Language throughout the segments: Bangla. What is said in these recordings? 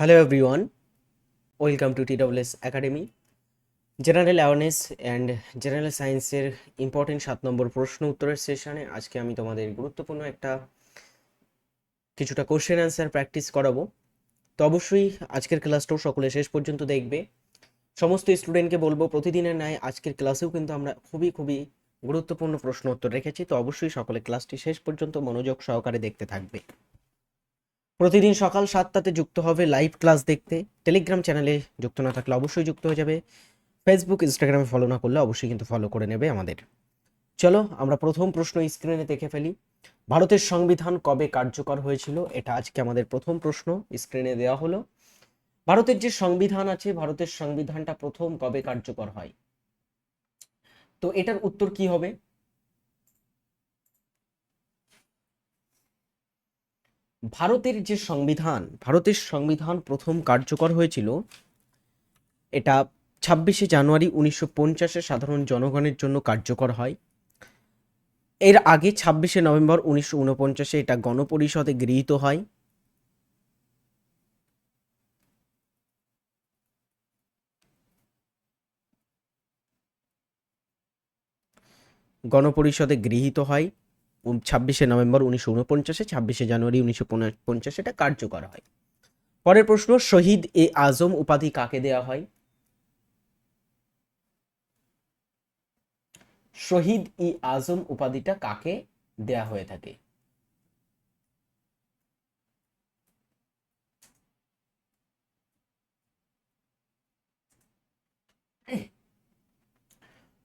Hello everyone welcome to TWS academy general awareness and general সায়েন্সের ইম্পর্টেন্ট সাত নম্বর প্রশ্ন উত্তরের সেশনে আজকে আমি তোমাদের গুরুত্বপূর্ণ একটা কিছুটা কোশ্চেন অ্যান্সার প্র্যাকটিস করাবো। তো অবশ্যই আজকের ক্লাসটাও সকলে শেষ পর্যন্ত দেখবে। সমস্ত স্টুডেন্টকে বলব, প্রতিদিনের ন্যায় আজকের ক্লাসেও কিন্তু আমরা খুবই খুবই গুরুত্বপূর্ণ প্রশ্ন উত্তর রেখেছি। তো অবশ্যই সকলে ক্লাসটি শেষ পর্যন্ত মনোযোগ সহকারে দেখতে থাকবে। প্রতিদিন সকাল সাতটাতে যুক্ত হবে লাইভ ক্লাস দেখতে। টেলিগ্রাম চ্যানেলে যুক্ত না থাকলে অবশ্যই যুক্ত হয়ে যাবে। ফেসবুক ইনস্টাগ্রামে ফলো না করলে অবশ্যই কিন্তু ফলো করে নেবে আমাদের। চলো, আমরা প্রথম প্রশ্ন স্ক্রিনে দেখে ফেলি। ভারতের সংবিধান কবে কার্যকর হয়েছিল? এটা আজকে আমাদের প্রথম প্রশ্ন স্ক্রিনে দেওয়া হলো। ভারতের যে সংবিধান আছে, ভারতের সংবিধানটা প্রথম কবে কার্যকর হয়? তো এটার উত্তর কি হবে? ভারতের যে সংবিধান, ভারতের সংবিধান প্রথম কার্যকর হয়েছিল এটা ছাব্বিশে জানুয়ারি উনিশশো পঞ্চাশে সাধারণ জনগণের জন্য কার্যকর হয়। এর আগে ছাব্বিশে নভেম্বর উনিশশো উনপঞ্চাশে এটা গণপরিষদে গৃহীত হয়। গণপরিষদে গৃহীত হয়। ছাব্বিশে নভেম্বর উনিশশো উনপঞ্চাশে, ছাব্বিশে জানুয়ারি উনিশশো পঞ্চাশে এটা কার্যকর হয়। পরের প্রশ্ন, শহীদ এ আজম উপাধি কাকে দেয়া হয়? শহীদ ই আজম উপাধিটা কাকে দেয়া হয়ে থাকে?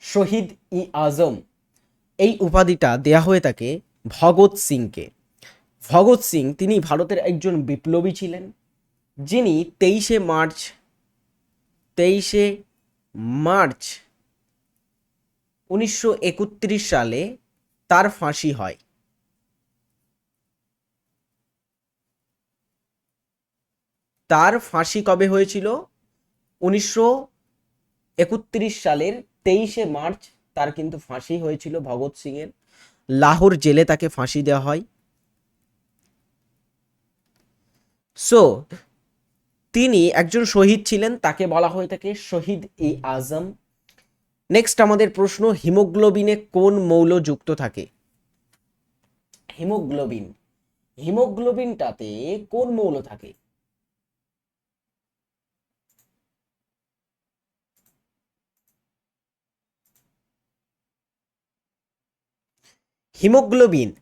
শহীদ ই আজম এই উপাধিটা দেয়া হয়ে থাকে ভগৎ সিংকে। ভগৎ সিং তিনি ভারতের একজন বিপ্লবী ছিলেন, যিনি তেইশে মার্চ তেইশে মার্চ উনিশশো একত্রিশ সালে তার ফাঁসি হয়। তার ফাঁসি কবে হয়েছিল? উনিশশো একত্রিশ সালের তেইশে মার্চ তার কিন্তু ফাঁসি হয়েছিল ভগৎ সিং এর লাহোর জেলে তাকে ফাঁসি দেওয়া হয়। সো তিনি একজন শহীদ ছিলেন, তাকে বলা হয়ে থাকে শহীদ ই আজম। নেক্সট আমাদের প্রশ্ন, হিমোগ্লোবিনে কোন মৌল যুক্ত থাকে? হিমোগ্লোবিন। হিমোগ্লোবিনটাতে কোন মৌল থাকে? হিমোগ্লোবিন।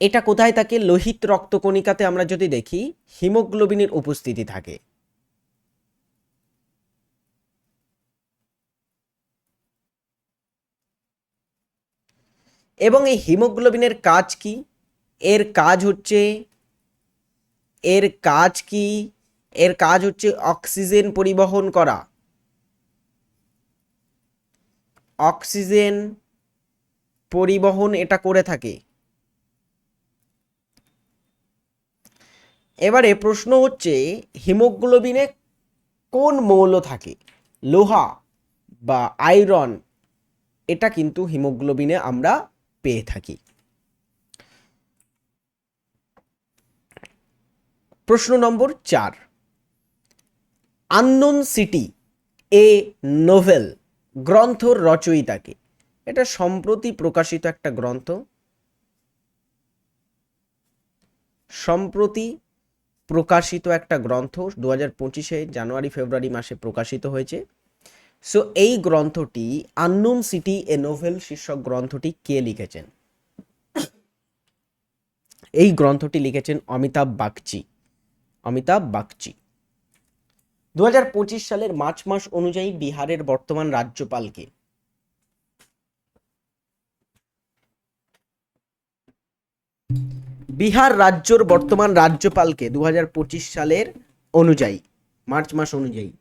এটা কোথায় থাকে? লোহিত রক্তকণিকাতে আমরা যদি দেখি, হিমোগ্লোবিনের উপস্থিতি থাকে। এবং এই হিমোগ্লোবিনের কাজ কি? এর কাজ হচ্ছে, এর কাজ কি? এর কাজ হচ্ছে অক্সিজেন পরিবহন করা। অক্সিজেন পরিবহন এটা করে থাকে। এবারে প্রশ্ন হচ্ছে, হিমোগ্লোবিনে কোন মৌল থাকে? লোহা বা আয়রন, এটা কিন্তু হিমোগ্লোবিনে আমরা পেয়ে থাকি। প্রশ্ন নম্বর চার, আননোন সিটি, এ নোভেল গ্রন্থর রচয়িতাকে এটা সম্প্রতি প্রকাশিত একটা গ্রন্থ। সম্প্রতি প্রকাশিত একটা গ্রন্থ দু হাজার পঁচিশে জানুয়ারি, ফেব্রুয়ারি মাসে প্রকাশিত হয়েছে। সো এই গ্রন্থটি আননোন সিটি এ নোভেল শীর্ষক গ্রন্থটি কে লিখেছেন? এই গ্রন্থটি লিখেছেন অমিতাভ বাগচি। অমিতাভ বাগচি। দু হাজার পঁচিশ সালের মার্চ মাস অনুযায়ী বিহারের বর্তমান রাজ্যপালকে বিহার রাজ্যর বর্তমান রাজ্যপালকে দু হাজার পঁচিশ সালের অনুযায়ী, মার্চ মাস অনুযায়ী।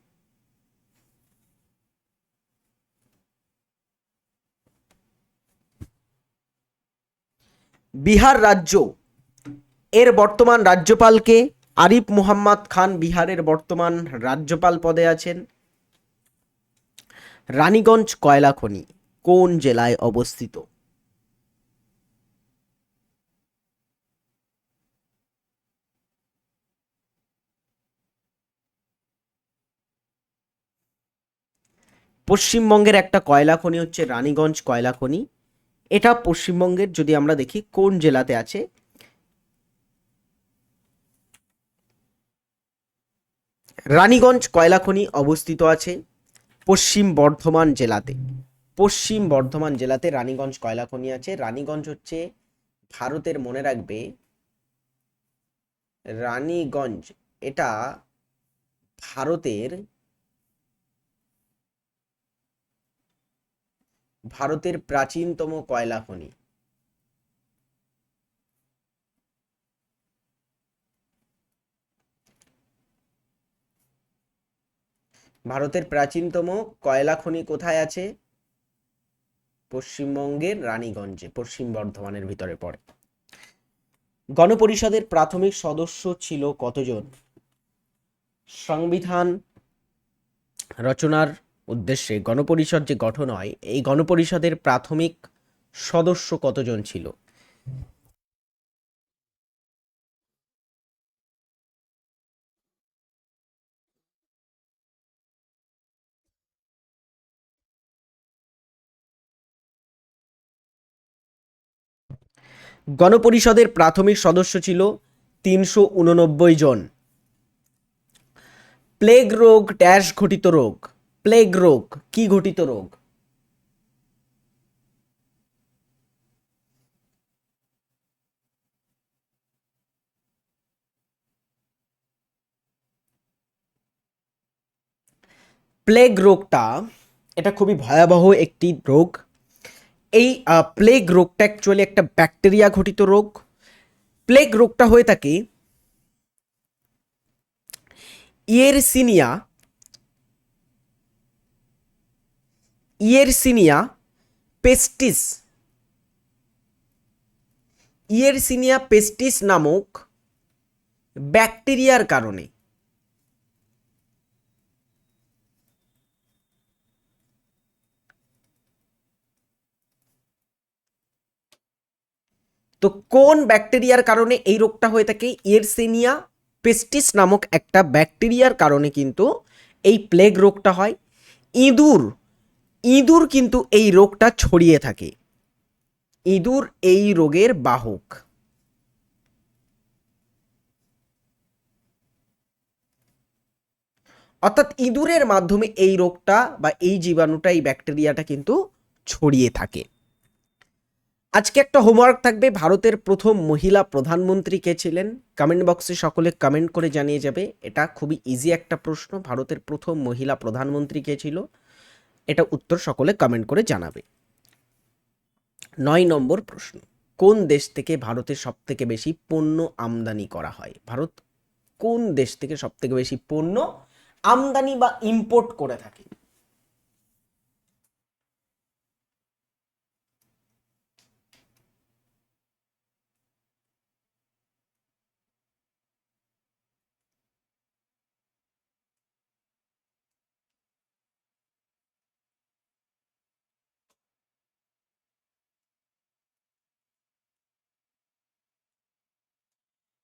বিহার রাজ্য, এর বর্তমান রাজ্যপালকে আরিফ মুহাম্মদ খান বিহারের বর্তমান রাজ্যপাল পদে আছেন। রানীগঞ্জ কয়লা খনি, কোন জেলায় অবস্থিত? পশ্চিমবঙ্গের একটা কয়লা খনি হচ্ছে রানীগঞ্জ কয়লা খনি। এটা পশ্চিমবঙ্গের, যদি আমরা দেখি, কোন জেলাতে আছে? রানীগঞ্জ কয়লা খনি অবস্থিত আছে পশ্চিম বর্ধমান জেলাতে। পশ্চিম বর্ধমান জেলাতে রানীগঞ্জ কয়লা খনি আছে। রানীগঞ্জ হচ্ছে, ভারতের মনে রাখবে, রানীগঞ্জ, এটা ভারতের ভারতের প্রাচীনতম কয়লা খনি। ভারতের প্রাচীনতম কয়লা খনি কোথায় আছে? পশ্চিমবঙ্গের রানীগঞ্জে, পশ্চিম বর্ধমানের ভিতরে পড়ে। গণপরিষদের প্রাথমিক সদস্য ছিল কতজন? সংবিধান রচনার উদ্দেশ্যে গণপরিষদ যে গঠন হয়, এই গণপরিষদের প্রাথমিক সদস্য কতজন ছিল? গণপরিষদের প্রাথমিক সদস্য ছিল তিনশো উননব্বই জন। প্লেগ রোগ, ড্যাশ ঘটিত রোগ। প্লেগ রোগ, কি ঘটিত রোগ? প্লেগ রোগটা, এটা খুবই ভয়াবহ একটি রোগ। এই প্লেগ রোগটা অ্যাকচুয়ালি একটা ব্যাকটেরিয়া ঘটিত রোগ। প্লেগ রোগটা হয়ে থাকে ইয়েরসিনিয়া ইয়েরসিনিয়া পেস্টিস ইয়েরসিনিয়া পেস্টিস নামক ব্যাকটেরিয়ার কারণে তো কোন ব্যাকটেরিয়ার কারণে এই রোগটা হয়ে থাকে? ইয়েরসেনিয়া পেস্টিস নামক একটা ব্যাকটেরিয়ার কারণে কিন্তু এই প্লেগ রোগটা হয়। ইঁদুর ইঁদুর কিন্তু এই রোগটা ছড়িয়ে থাকে। ইঁদুর এই রোগের বাহক। অর্থাৎ ইঁদুরের মাধ্যমে এই রোগটা বা এই জীবাণুটা, এই ব্যাকটেরিয়াটা কিন্তু ছড়িয়ে থাকে। আজকে একটা হোমওয়ার্ক থাকবে। ভারতের প্রথম মহিলা প্রধানমন্ত্রী কে ছিলেন? কমেন্ট বক্সে সকলে কমেন্ট করে জানিয়ে যাবে। এটা খুবই ইজি একটা প্রশ্ন। ভারতের প্রথম মহিলা প্রধানমন্ত্রী কে ছিল? এটা উত্তর সকলে কমেন্ট করে জানাবে। নয় নম্বর প্রশ্ন, কোন দেশ থেকে ভারতের সব থেকে বেশি পণ্য আমদানি করা হয়? ভারত কোন দেশ থেকে সব থেকে বেশি পণ্য আমদানি বা ইম্পোর্ট করে থাকে?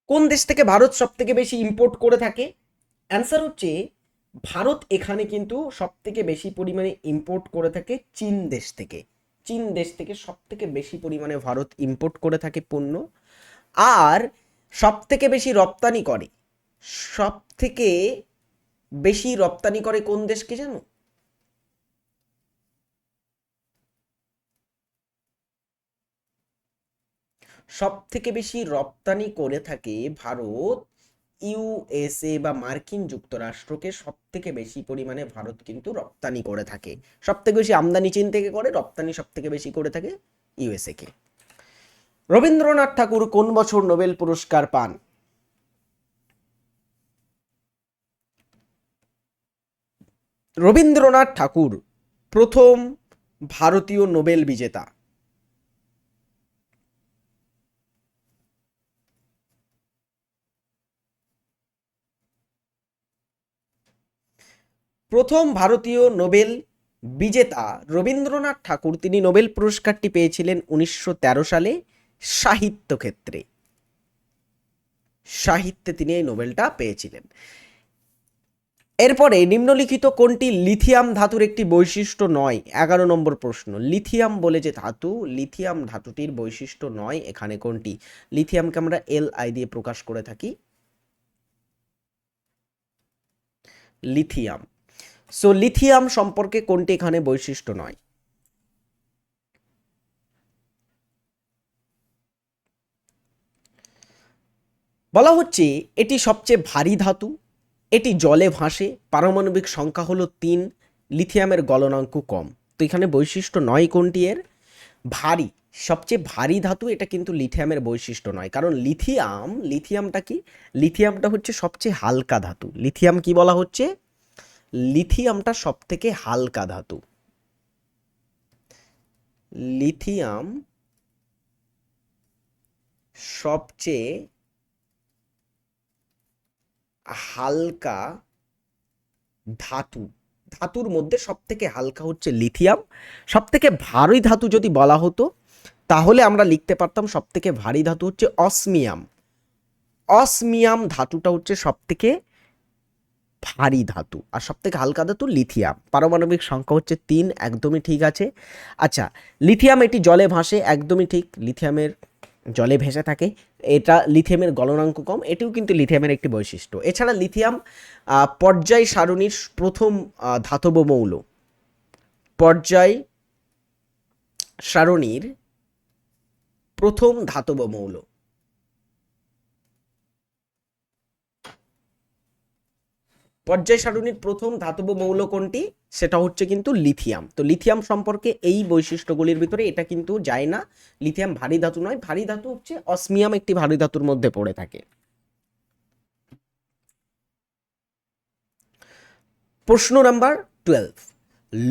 কোন দেশ থেকে ভারত সব থেকে বেশি ইম্পোর্ট করে থাকে? অ্যান্সার হচ্ছে, ভারত এখানে কিন্তু সব থেকে বেশি পরিমাণে ইম্পোর্ট করে থাকে চীন দেশ থেকে। চীন দেশ থেকে সব থেকে বেশি পরিমাণে ভারত ইম্পোর্ট করে থাকে পণ্য। আর সব থেকে বেশি রপ্তানি করে সব থেকে বেশি রপ্তানি করে কোন দেশকে জানো? সব থেকে বেশি রপ্তানি করে থাকে ভারত ইউএসএ বা মার্কিন যুক্তরাষ্ট্রকে সব থেকে বেশি পরিমাণে ভারত কিন্তু রপ্তানি করে থাকে। সব থেকে বেশি আমদানি চীন থেকে করে, রপ্তানি সব থেকে বেশি করে থাকে ইউএসএ কে। রবীন্দ্রনাথ ঠাকুর কোন বছর নোবেল পুরস্কার পান? রবীন্দ্রনাথ ঠাকুর, প্রথম ভারতীয় নোবেল বিজেতা। প্রথম ভারতীয় নোবেল বিজেতা রবীন্দ্রনাথ ঠাকুর তিনি নোবেল পুরস্কারটি পেয়েছিলেন উনিশশো তেরো সালে সাহিত্য ক্ষেত্রে সাহিত্যে তিনি এই নোবেলটা পেয়েছিলেন। এরপরে নিম্নলিখিত কোনটি লিথিয়াম ধাতুর একটি বৈশিষ্ট্য নয়? এগারো নম্বর প্রশ্ন, লিথিয়াম বলে যে ধাতু, লিথিয়াম ধাতুটির বৈশিষ্ট্য নয়। এখানে কোনটি? লিথিয়ামকে আমরা এল আই দিয়ে প্রকাশ করে থাকি। লিথিয়াম। সো লিথিয়াম সম্পর্কে কোনটি এখানে বৈশিষ্ট্য নয়? বলা হচ্ছে এটি সবচেয়ে ভারী ধাতু, এটি জলে ভাসে, পারমাণবিক সংখ্যা হলো তিন, লিথিয়ামের গলনাঙ্ক কম। তো এখানে বৈশিষ্ট্য নয় কোনটি এর? ভারী, সবচেয়ে ভারী ধাতু এটা কিন্তু লিথিয়ামের বৈশিষ্ট্য নয়। কারণ লিথিয়াম, লিথিয়ামটা কি? লিথিয়ামটা হচ্ছে সবচেয়ে হালকা ধাতু। লিথিয়াম কি বলা হচ্ছে? লিথিয়ামটা সব থেকে হালকা ধাতু। লিথিয়াম সবচেয়ে হালকা ধাতু। ধাতুর মধ্যে সব থেকে হালকা হচ্ছে লিথিয়াম। সব থেকে ভারী ধাতু যদি বলা হতো, তাহলে আমরা লিখতে পারতাম সব থেকে ভারী ধাতু হচ্ছে অসমিয়াম। অসমিয়াম ধাতুটা হচ্ছে সব থেকে ভারী ধাতু আর সব থেকে হালকা ধাতু লিথিয়াম। পারমাণবিক সংখ্যা হচ্ছে তিন, একদমই ঠিক আছে। আচ্ছা লিথিয়াম এটি জলে ভাসে, একদমই ঠিক। লিথিয়ামের জলে ভেসে থাকে। এটা লিথিয়ামের গলনাঙ্ক কম, এটিও কিন্তু লিথিয়ামের একটি বৈশিষ্ট্য। এছাড়া লিথিয়াম পর্যায় সারণীর প্রথম ধাতব মৌল। পর্যায় সারণীর প্রথম ধাতব মৌল। পর্যায় সারণীর প্রথম ধাতব মৌল কোনটি? সেটা হচ্ছে কিন্তু লিথিয়াম। তো লিথিয়াম সম্পর্কে এই বৈশিষ্ট্যগুলির ভিতরে এটা কিন্তু যায় না। লিথিয়াম ভারী ধাতু নয়, ভারী ধাতু হচ্ছে অসমিয়াম একটি ভারী ধাতুর মধ্যে পড়ে থাকে। প্রশ্ন নাম্বার টুয়েলভ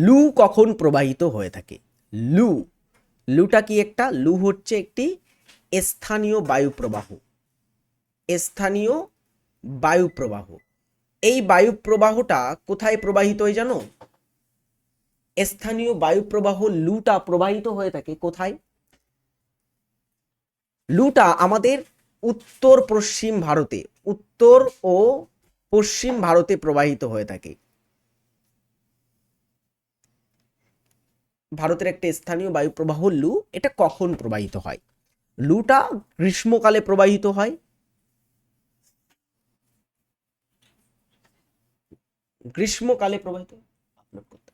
লু কখন প্রবাহিত হয়ে থাকে? লু, লুটা কি একটা? লু হচ্ছে একটি স্থানীয় বায়ু প্রবাহ স্থানীয় বায়ু প্রবাহ এই বায়ু প্রবাহটা কোথায় প্রবাহিত হয় জানো? স্থানীয় বায়ু প্রবাহ লুটা প্রবাহিত হয়ে থাকে কোথায়? লুটা আমাদের উত্তর পশ্চিম ভারতে, উত্তর ও পশ্চিম ভারতে প্রবাহিত হয়ে থাকে। ভারতের একটা স্থানীয় বায়ু প্রবাহ লু, এটা কখন প্রবাহিত হয়? লুটা গ্রীষ্মকালে প্রবাহিত হয় গ্রীষ্মকালে প্রবাহিত upload করতে।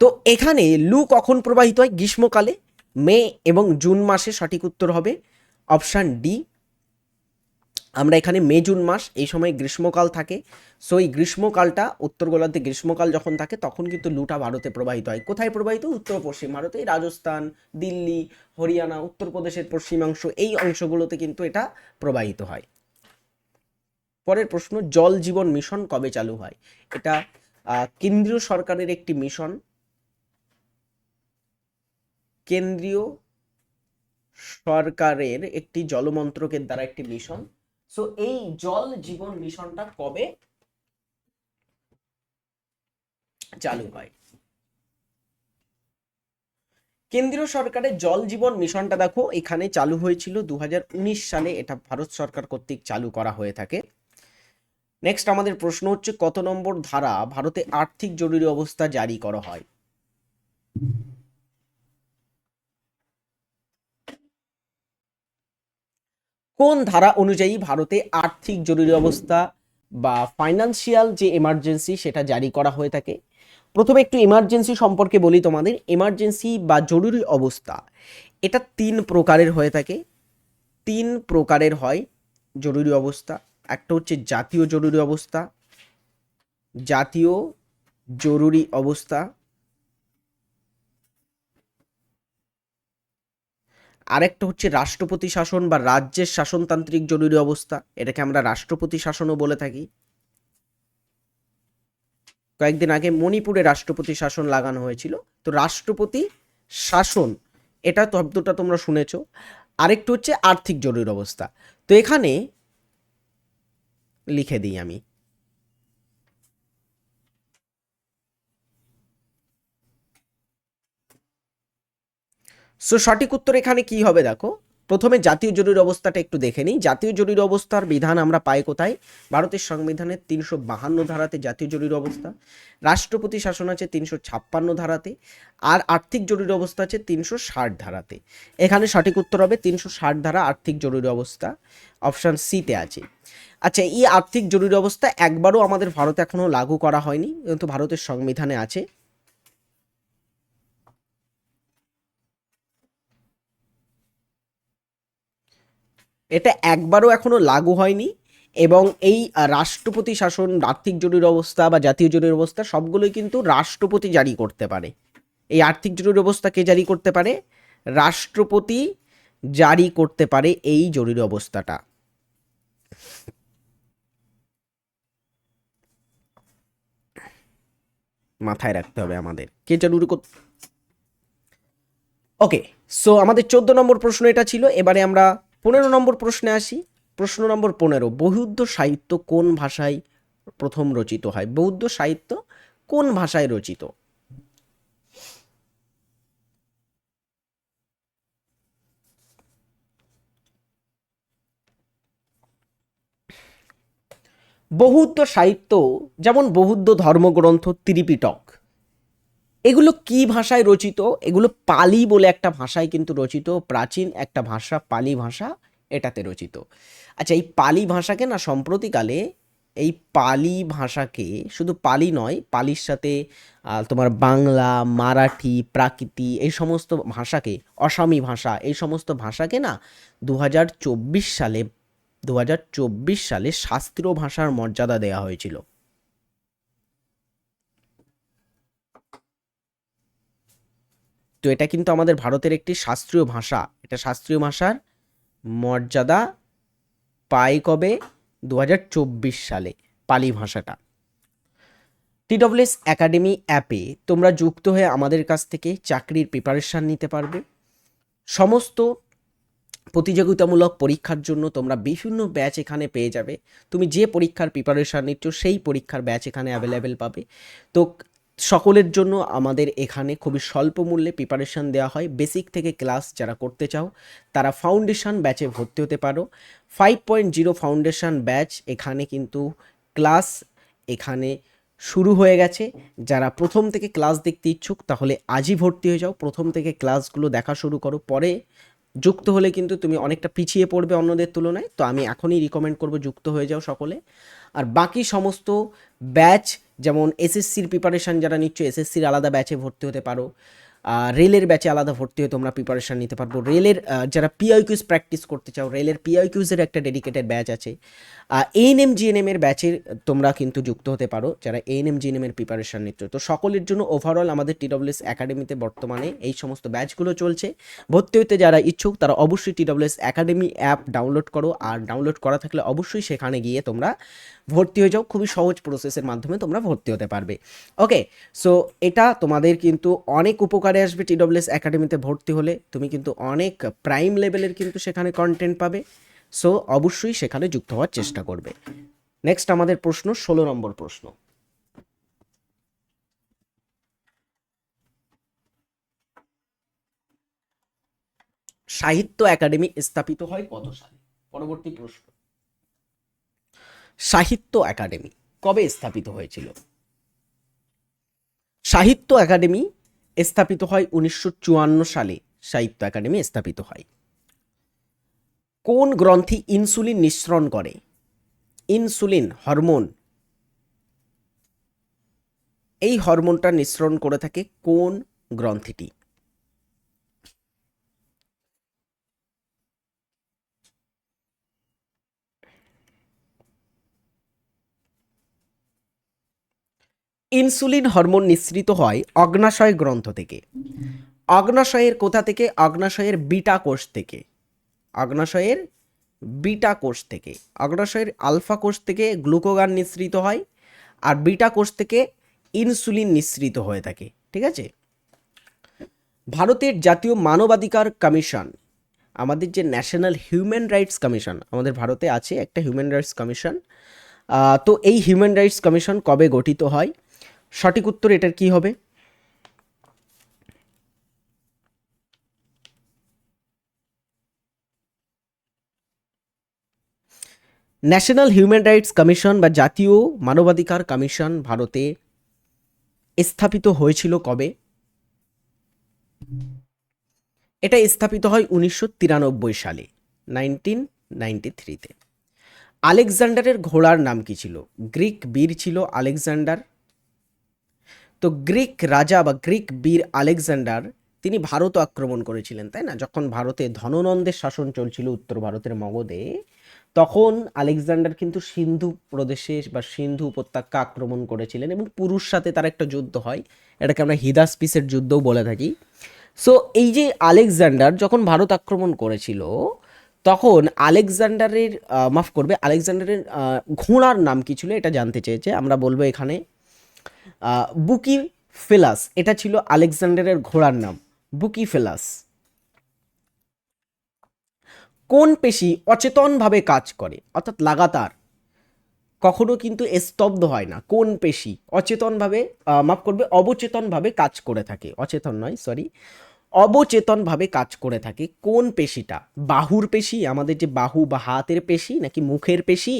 তো এখানে লু কখন প্রবাহিত হয়? গ্রীষ্মকালে। মে এবং জুন মাসে সঠিক উত্তর হবে অপশান ডি। আমরা এখানে মে, জুন মাস, এই সময় গ্রীষ্মকাল থাকে। সো এই গ্রীষ্মকালটা, উত্তর গোলার্ধে গ্রীষ্মকাল যখন থাকে, তখন কিন্তু লুটা ভারতে প্রবাহিত হয়। কোথায় প্রবাহিত? উত্তর পশ্চিম ভারতে, রাজস্থান, দিল্লি, হরিয়ানা উত্তরপ্রদেশের পশ্চিমাংশ, এই অংশগুলোতে কিন্তু এটা প্রবাহিত হয়। পরের প্রশ্ন, জল জীবন মিশন কবে চালু হয়? এটা কেন্দ্রীয় সরকারের একটি মিশন। কেন্দ্রীয় সরকারের একটি জলমন্ত্রকের দ্বারা একটি মিশন। সো এই জল জীবন মিশনটা কবে চালু হয়? কেন্দ্রীয় সরকারের জল জীবন মিশনটা দেখো, এখানে চালু হয়েছিল দু হাজার উনিশ সালে। এটা ভারত সরকার কর্তৃক চালু করা হয়ে থাকে। নেক্সট আমাদের প্রশ্ন হচ্ছে, কত নম্বর ধারা ভারতে আর্থিক জরুরি অবস্থা জারি করা হয়? কোন ধারা অনুযায়ী ভারতে আর্থিক জরুরি অবস্থা বা ফাইনান্সিয়াল যে এমার্জেন্সি সেটা জারি করা হয়ে থাকে? প্রথমে একটু এমার্জেন্সি সম্পর্কে বলি তোমাদের। এমার্জেন্সি বা জরুরি অবস্থা, এটা তিন প্রকারের হয়ে থাকে। তিন প্রকারের হয় জরুরি অবস্থা। একটা হচ্ছে জাতীয় জরুরি অবস্থা, জাতীয় জরুরি অবস্থা, আরেকটা হচ্ছে রাষ্ট্রপতি শাসন বা রাজ্যের শাসনতান্ত্রিক জরুরি অবস্থা, এটাকে আমরা রাষ্ট্রপতি শাসনও বলে থাকি। কয়েকদিন আগে মণিপুরে রাষ্ট্রপতি শাসন লাগানো হয়েছিল, তো রাষ্ট্রপতি শাসন, এটা শব্দটা তোমরা শুনেছো। আরেকটু হচ্ছে আর্থিক জরুরি অবস্থা, তো এখানে লিখে দিই আমি। সো সঠিক উত্তর এখানে কি হবে দেখো? প্রথমে জাতীয় জরুরি অবস্থাটা একটু দেখে নিই। জাতীয় জরুরি অবস্থার বিধান আমরা পাই কোথায়? ভারতের সংবিধানের তিনশো বাহান্ন ধারাতে জাতীয় জরুরি অবস্থা, রাষ্ট্রপতি শাসন আছে তিনশো ছাপ্পান্ন ধারাতে, আর আর্থিক জরুরি অবস্থা আছে তিনশো ষাট ধারাতে। এখানে সঠিক উত্তর হবে তিনশো ষাট ধারা আর্থিক জরুরি অবস্থা, অপশান সিতে আছে। আচ্ছা এই আর্থিক জরুরি অবস্থা একবারও আমাদের ভারতে এখনও লাগু করা হয়নি, কিন্তু ভারতের সংবিধানে আছে। এটা একবারও এখনও লাগু হয়নি এবং এই রাষ্ট্রপতি শাসন, আর্থিক জরুরি অবস্থা বা জাতীয় জরুরি অবস্থা সবগুলোই কিন্তু রাষ্ট্রপতি জারি করতে পারে। এই আর্থিক জরুরি অবস্থা কে জারি করতে পারে? রাষ্ট্রপতি জারি করতে পারে এই জরুরি অবস্থাটা। মাথায় রাখতে হবে আমাদের। কে জরুরি ওকে সো আমাদের চোদ্দ নম্বর প্রশ্ন এটা ছিল। এবারে আমরা পনেরো নম্বর প্রশ্নে আসি। প্রশ্ন নম্বর পনেরো বৌদ্ধ সাহিত্য কোন ভাষায় প্রথম রচিত হয়? বৌদ্ধ সাহিত্য কোন ভাষায় রচিত? বৌদ্ধ সাহিত্য, যেমন বৌদ্ধ ধর্মগ্রন্থ, ত্রিপিটক। এগুলো কি ভাষায় রচিত? এগুলো পালি বলে একটা ভাষায় কিন্তু রচিত, প্রাচীন একটা ভাষা, পালি ভাষা এটাতে রচিত। আচ্ছা এই পালি ভাষাকে না সম্প্রতিকালে এই পালি ভাষাকে শুধু পালি নয়, পালির সাথে তোমার বাংলা, মারাঠি, প্রাকৃতি এই সমস্ত ভাষাকে, অসামি ভাষা, এই সমস্ত ভাষাকে না দু হাজার চব্বিশ সালে দু হাজার চব্বিশ সালে শাস্ত্রীয় ভাষার মর্যাদা দেওয়া হয়েছিল। তো এটা কিন্তু আমাদের ভারতের একটি শাস্ত্রীয় ভাষা। এটা শাস্ত্রীয় ভাষার মর্যাদা পায় কবে? দু হাজার চব্বিশ সালে পালি ভাষাটা। টিডব্লিউএস একাডেমি অ্যাপে তোমরা যুক্ত হয়ে আমাদের কাছ থেকে চাকরির প্রিপারেশান নিতে পারবে। সমস্ত প্রতিযোগিতামূলক পরীক্ষার জন্য তোমরা বিভিন্ন ব্যাচ এখানে পেয়ে যাবে। তুমি যে পরীক্ষার প্রিপারেশান নিচ্ছ, সেই পরীক্ষার ব্যাচ এখানে অ্যাভেলেবেল পাবে। তো সকলের জন্য আমাদের এখানে খুবই স্বল্প মূল্যে প্রিপারেশান দেওয়া হয়। বেসিক থেকে ক্লাস যারা করতে চাও, তারা ফাউন্ডেশন ব্যাচে ভর্তি হতে পারো। Five point zero foundation batch এখানে কিন্তু ক্লাস এখানে শুরু হয়ে গেছে। যারা প্রথম থেকে ক্লাস দেখতে ইচ্ছুক, তাহলে আজই ভর্তি হয়ে যাও। প্রথম থেকে ক্লাসগুলো দেখা শুরু করো। পরে যুক্ত হলে কিন্তু তুমি অনেকটা পিছিয়ে পড়বে অন্যদের তুলনায়। তো আমি এখনই রিকমেন্ড করব যুক্ত হয়ে যাও সকলে। আর বাকি সমস্ত ব্যাচ যেমন এসএসসির প্রিপারেশান যারা নিচ্ছ, এসএসসির আলাদা ব্যাচে ভর্তি হতে পারো। রেলের ব্যাচে আলাদা ভর্তি হয়ে তোমরা প্রিপারেশান নিতে পারব। রেলের যারা পিআইকিউজ প্র্যাকটিস করতে চাও, রেলের পিআইকিউজের একটা ডেডিকেটেড ব্যাচ আছে। এএনএম জিএনএম এর ব্যাচের তোমরা কিন্তু যুক্ত হতে পারো, যারা এএনএম জিএনএম এর প্রিপারেশান নিচ্ছ। তো সকলের জন্য ওভারঅল আমাদের টিডব্লিউএস একাডেমিতে বর্তমানে এই সমস্ত ব্যাচগুলো চলছে। ভর্তি হতে যারা ইচ্ছুক, তারা অবশ্যই টিডব্লিউএস একাডেমি অ্যাপ ডাউনলোড করো। আর ডাউনলোড করা থাকলে অবশ্যই সেখানে গিয়ে তোমরা ভর্তি হয়ে যাও, খুবই সহজ প্রসেসের মাধ্যমে তোমরা ভর্তি হতে পারবে। ওকে সো এটা তোমাদের কিন্তু অনেক উপকারে আসবে টিডব্লিউএস একাডেমিতে ভর্তি হলে। তুমি কিন্তু অনেক প্রাইম লেভেলের কিন্তু সেখানে কন্টেন্ট পাবে। সো অবশ্যই সেখানে যুক্ত হওয়ার চেষ্টা করবে। নেক্সট আমাদের প্রশ্ন, ষোলো নম্বর প্রশ্ন। সাহিত্য একাডেমি স্থাপিত হয় কত সালে? পরবর্তী প্রশ্ন। সাহিত্য একাডেমি কবে স্থাপিত হয়েছিল? সাহিত্য একাডেমি স্থাপিত হয় উনিশশো চুয়ান্ন সালে, সাহিত্য একাডেমি স্থাপিত হয়। কোন গ্রন্থি ইনসুলিন নিঃসরণ করে? Insulin hormone. এই হরমোনটা নিঃসরণ করে থাকে কোন গ্রন্থিটি? ইনসুলিন হরমোন নিঃসৃত হয় অগ্নাশয় গ্রন্থ থেকে। অগ্নাশয়ের কোথা থেকে? অগ্নাশয়ের বিটা কোষ থেকে। অগ্নাশয়ের বিটা কোষ থেকে। অগ্নাশয়ের আলফা কোষ থেকে গ্লুকোগান নিঃসৃত হয় আর বিটা কোষ থেকে ইনসুলিন নিঃসৃত হয়ে থাকে। ঠিক আছে? ভারতের জাতীয় মানবাধিকার কমিশন, আমাদের যে ন্যাশনাল হিউম্যান রাইটস কমিশন, আমাদের ভারতে আছে একটা হিউম্যান রাইটস কমিশন। তো এই হিউম্যান রাইটস কমিশন কবে গঠিত হয়? সঠিক উত্তর এটার কি হবে? ন্যাশনাল হিউম্যান রাইটস কমিশন বা জাতীয় মানবাধিকার কমিশন ভারতে স্থাপিত হয়েছিল কবে? এটা স্থাপিত হয় উনিশশো তিরানব্বই সালে নাইনটিন নাইনটি থ্রিতে আলেকজান্ডারের ঘোড়ার নাম কি ছিল? গ্রিক বীর ছিল আলেকজান্ডার। তো গ্রিক রাজা বা গ্রিক বীর আলেকজান্ডার, তিনি ভারত আক্রমণ করেছিলেন, তাই না? যখন ভারতে ধননন্দের শাসন চলছিল উত্তর ভারতের মগধে, তখন আলেকজান্ডার কিন্তু সিন্ধু প্রদেশে বা সিন্ধু উপত্যকা আক্রমণ করেছিলেন এবং পুরুষ সাথে তার একটা যুদ্ধ হয়, এটাকে আমরা হিদাসপিসের যুদ্ধও বলে থাকি। সো এই যে আলেকজান্ডার যখন ভারত আক্রমণ করেছিল, তখন আলেকজান্ডারের মাফ করবে, আলেকজান্ডারের ঘোড়ার নাম কি ছিল এটা জানতে চেয়েছে, আমরা বলব এখানে বুকি ফেলাস, এটা ছিল আলেকজান্ডারের ঘোড়ার নাম, বুকি ফেলাস। কোন পেশি অচেতনভাবে কাজ করে? অর্থাৎ লাগাতার। কখনো কিন্তু স্তব্ধ হয় না। কোন পেশি অচেতনভাবে মাফ করবে, অবচেতনভাবে কাজ করে থাকে? অচেতন নয় সরি অবচেতনভাবে কাজ করে থাকে। কোন পেশিটা? বাহুর পেশি? আমাদের যে বাহু বা হাতের পেশি, নাকি মুখের পেশি?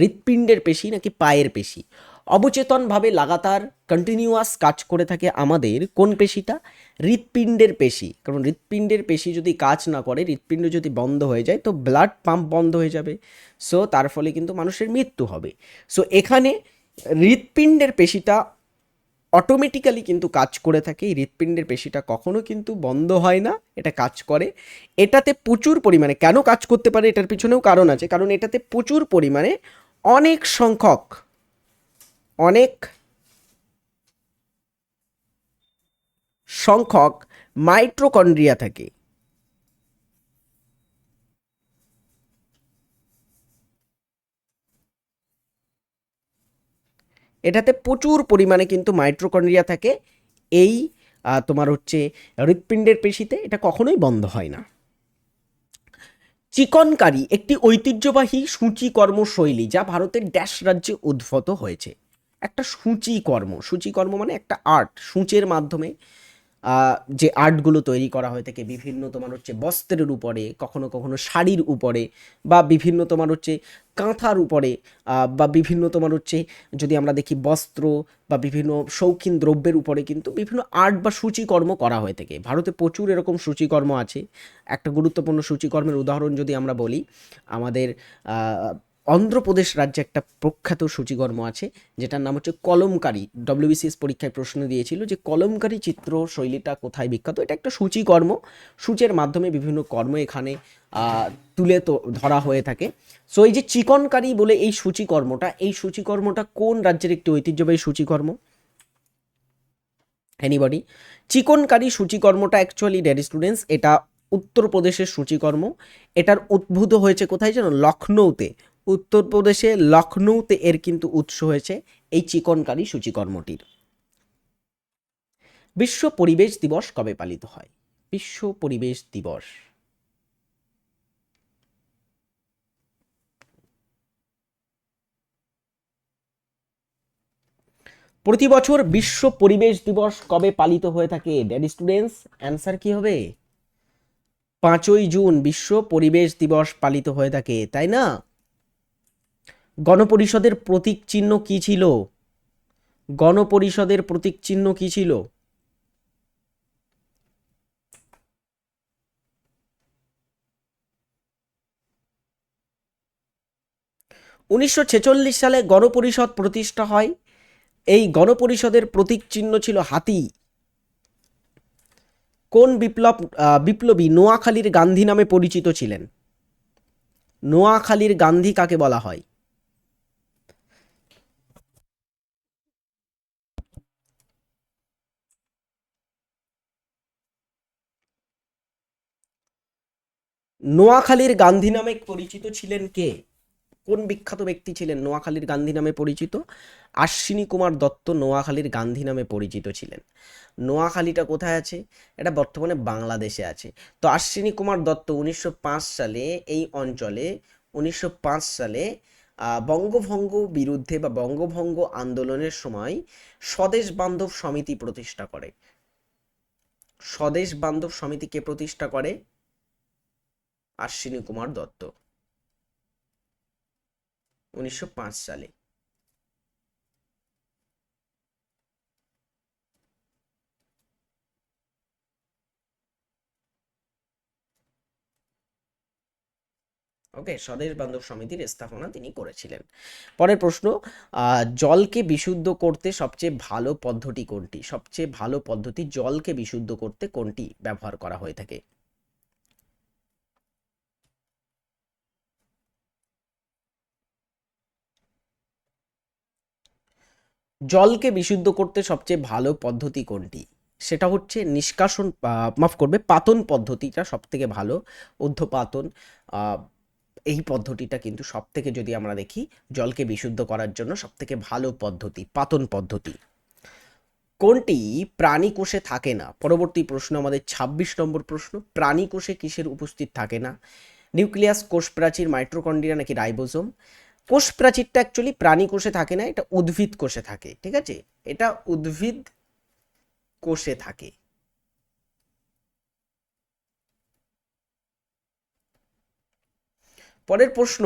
হৃৎপিণ্ডের পেশি, নাকি পায়ের পেশি? অবচেতনভাবে লাগাতার কন্টিনিউয়াস কাজ করে থাকে আমাদের কোন পেশিটা? হৃৎপিণ্ডের পেশি। কারণ হৃৎপিণ্ডের পেশি যদি কাজ না করে, হৃৎপিণ্ড যদি বন্ধ হয়ে যায়, তো ব্লাড পাম্প বন্ধ হয়ে যাবে। সো তার ফলে কিন্তু মানুষের মৃত্যু হবে। সো এখানে হৃৎপিণ্ডের পেশিটা অটোমেটিক্যালি কিন্তু কাজ করে থাকে। এই হৃৎপিণ্ডের পেশিটা কখনো কিন্তু বন্ধ হয় না, এটা কাজ করে। এটাতে প্রচুর পরিমাণে, কেন কাজ করতে পারে এটার পিছনেও কারণ আছে। কারণ এটাতে প্রচুর পরিমাণে অনেক সংখ্যক অনেক সংখ্যক মাইট্রোকন্ড্রিয়া থাকে। এটাতে প্রচুর পরিমাণে কিন্তু মাইট্রোকন্ড্রিয়া থাকে। এই তোমার হচ্ছে হৃৎপিণ্ডের পেশিতে এটা কখনোই বন্ধ হয় না। চিকনকারী একটি ঐতিহ্যবাহী সূচি কর্মশৈলী যা ভারতের ড্যাশ রাজ্যে উদ্ভূত হয়েছে। একটা সূচি কর্ম। সূচি কর্ম মানে একটা আর্ট সূচের মাধ্যমে যে আর্টগুলো তৈরি করা হয়ে থাকে বিভিন্ন তোমার হচ্ছে বস্ত্রের উপরে, কখনো কখনো শাড়ির উপরে, বা বিভিন্ন তোমার হচ্ছে কাঁথার উপরে বা বিভিন্ন তোমার হচ্ছে, যদি আমরা দেখি বস্ত্র, বা বিভিন্ন শৌখিন দ্রব্যের উপরে কিন্তু বিভিন্ন আর্ট বা সূচিকর্ম করা হয়ে থাকে। ভারতে প্রচুর এরকম সূচিকর্ম আছে। একটা গুরুত্বপূর্ণ সূচিকর্মের উদাহরণ যদি আমরা বলি, আমাদের অন্ধ্রপ্রদেশ রাজ্যে একটা প্রখ্যাত সূচিকর্ম আছে, যেটার নাম হচ্ছে কলমকারী। ডব্লিউবিসিএস পরীক্ষায় প্রশ্ন দিয়েছিল যে কলমকারী চিত্র শৈলীটা কোথায় বিখ্যাত? এটা একটা সূচিকর্ম। সূচের মাধ্যমে বিভিন্ন কর্ম এখানে তুলে তো, ধরা হয়ে থাকে। সো এই যে চিকনকারী বলে এই সূচিকর্মটা এই সূচিকর্মটা কোন রাজ্যের একটি ঐতিহ্যবাহী সূচিকর্ম? এনিবডি চিকনকারী সূচিকর্মটা অ্যাকচুয়ালি ডেড স্টুডেন্টস এটা উত্তরপ্রদেশের সূচিকর্ম। এটার উদ্ভূত হয়েছে কোথায় জানো লখনৌতে। উত্তরপ্রদেশে লখনৌতে এর কিন্তু উৎস হয়েছে এই চিকনকারী সূচিকর্মটির। বিশ্ব পরিবেশ দিবস কবে পালিত হয়? বিশ্ব পরিবেশ দিবস। প্রতি বছর বিশ্ব পরিবেশ দিবস কবে পালিত হয়ে থাকে? ড্যাড স্টুডেন্টস অ্যান্সার কি হবে? পাঁচই জুন বিশ্ব পরিবেশ দিবস পালিত হয়ে থাকে, তাই না? গণপরিষদের প্রতীক চিহ্ন কি ছিল? গণপরিষদের প্রতীক চিহ্ন কি ছিল? উনিশশো ছেচল্লিশ সালে গণপরিষদ প্রতিষ্ঠা হয়। এই গণপরিষদের প্রতীক চিহ্ন ছিল হাতি। কোন বিপ্লব বিপ্লবী নোয়াখালীর গান্ধী নামে পরিচিত ছিলেন? নোয়াখালীর গান্ধী কাকে বলা হয়? নোয়াখালীর গান্ধী নামে পরিচিত ছিলেন কে? কোন বিখ্যাত ব্যক্তি ছিলেন নোয়াখালীর গান্ধী নামে পরিচিত? আশ্বিনী কুমার দত্ত নোয়াখালীর গান্ধী নামে পরিচিত ছিলেন। নোয়াখালীটা কোথায় আছে? এটা বর্তমানে বাংলাদেশে আছে। তো আশ্বিনী কুমার দত্ত উনিশশো পাঁচ সালে এই অঞ্চলে, উনিশশো পাঁচ সালে বঙ্গভঙ্গ বিরুদ্ধে বা বঙ্গভঙ্গ আন্দোলনের সময় স্বদেশ বান্ধব সমিতি প্রতিষ্ঠা করে। স্বদেশ বান্ধব সমিতিকে প্রতিষ্ঠা করে? আশ্বিনী কুমার দত্ত। উনিশশো পাঁচ সালে। ওকে, স্বদেশ বান্ধব সমিতির স্থাপনা তিনি করেছিলেন। পরের প্রশ্ন জলকে বিশুদ্ধ করতে সবচেয়ে ভালো পদ্ধতি কোনটি? সবচেয়ে ভালো পদ্ধতি জলকে বিশুদ্ধ করতে কোনটি ব্যবহার করা হয়ে থাকে? জলকে বিশুদ্ধ করতে সবচেয়ে ভালো পদ্ধতি কোনটি? সেটা হচ্ছে নিষ্কাশন মাফ করবে পাতন পদ্ধতিটা সব থেকে ভালো আহ, এই পদ্ধতিটা কিন্তু সব থেকে যদি আমরা দেখি জলকে বিশুদ্ধ করার জন্য সব থেকে ভালো পদ্ধতি পাতন পদ্ধতি। কোনটি? প্রাণী কোষে থাকে না। পরবর্তী প্রশ্ন আমাদের ২৬ নম্বর প্রশ্ন প্রাণী কোষে কিসের উপস্থিত থাকে না? নিউক্লিয়াস কোষ প্রাচীর মাইট্রোকন্ড্রিয়া নাকি রাইবোজোম? কোষ প্রাচীরটা অ্যাকচুয়ালি প্রাণী কোষে থাকে না, এটা উদ্ভিদ কোষে থাকে, ঠিক আছে? এটা উদ্ভিদ কোষে থাকে। পরের প্রশ্ন,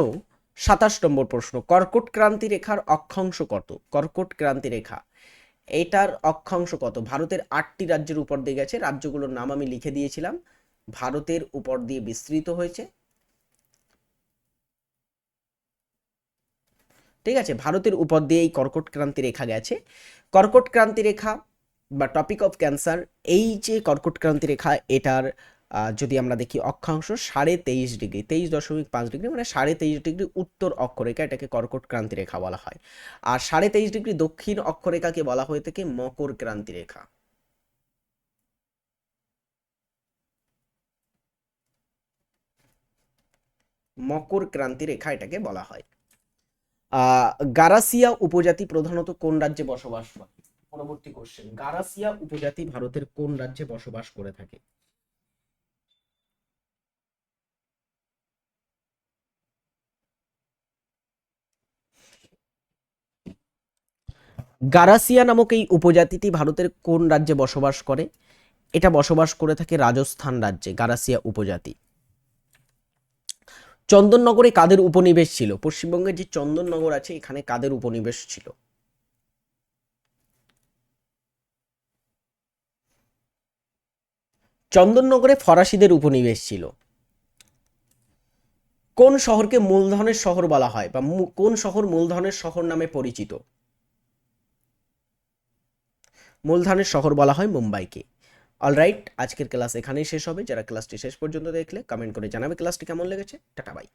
সাতাশ নম্বর প্রশ্ন, কর্কট ক্রান্তি রেখার অক্ষাংশ কত? কর্কট ক্রান্তি রেখা, এটার অক্ষাংশ কত? ভারতের আটটি রাজ্যের উপর দিয়ে গেছে, রাজ্যগুলোর নাম আমি লিখে দিয়েছিলাম। ভারতের উপর দিয়ে বিস্তৃত হয়েছে। ঠিক আছে? ভারতের উপর দিয়ে এই কর্কট ক্রান্তি রেখা গেছে। কর্কট ক্রান্তি রেখা বা টপিক অফ ক্যান্সার এই যে কর্কট ক্রান্তি রেখা, এটার যদি আমরা দেখি অক্ষাংশ সাড়ে তেইশ ডিগ্রি, তেইশ দশমিক পাঁচ ডিগ্রি মানে সাড়ে তেইশ ডিগ্রি উত্তর অক্ষরেখা এটাকে কর্কট ক্রান্তি রেখা বলা হয়। আর সাড়ে তেইশ ডিগ্রি দক্ষিণ অক্ষরেখাকে বলা হয়ে থাকে মকর ক্রান্তি রেখা। মকর ক্রান্তি রেখা এটাকে বলা হয়। গারাসিয়া উপজাতি প্রধানত কোন রাজ্যে বসবাস করে? পরবর্তী কোশ্চেন গারাসিয়া উপজাতি ভারতের কোন রাজ্যে বসবাস করে থাকে? গারাসিয়া নামক এই উপজাতিটি ভারতের কোন রাজ্যে বসবাস করে? এটা বসবাস করে থাকে রাজস্থান রাজ্যে, গারাসিয়া উপজাতি। চন্দননগরে কাদের উপনিবেশ ছিল? পশ্চিমবঙ্গের যে চন্দননগর আছে, এখানে কাদের উপনিবেশ ছিল? চন্দননগরে ফরাসিদের উপনিবেশ ছিল। কোন শহরকে মূলধনের শহর বলা হয় বা কোন শহর মূলধনের শহর নামে পরিচিত? মূলধনের শহর বলা হয় মুম্বাইকে। অলরাইট আজকের ক্লাস এখানেই শেষ হবে। যারা ক্লাসটি শেষ পর্যন্ত দেখলে কমেন্ট করে জানাবে। ক্লাসটি কেমন লেগেছে? Tata bye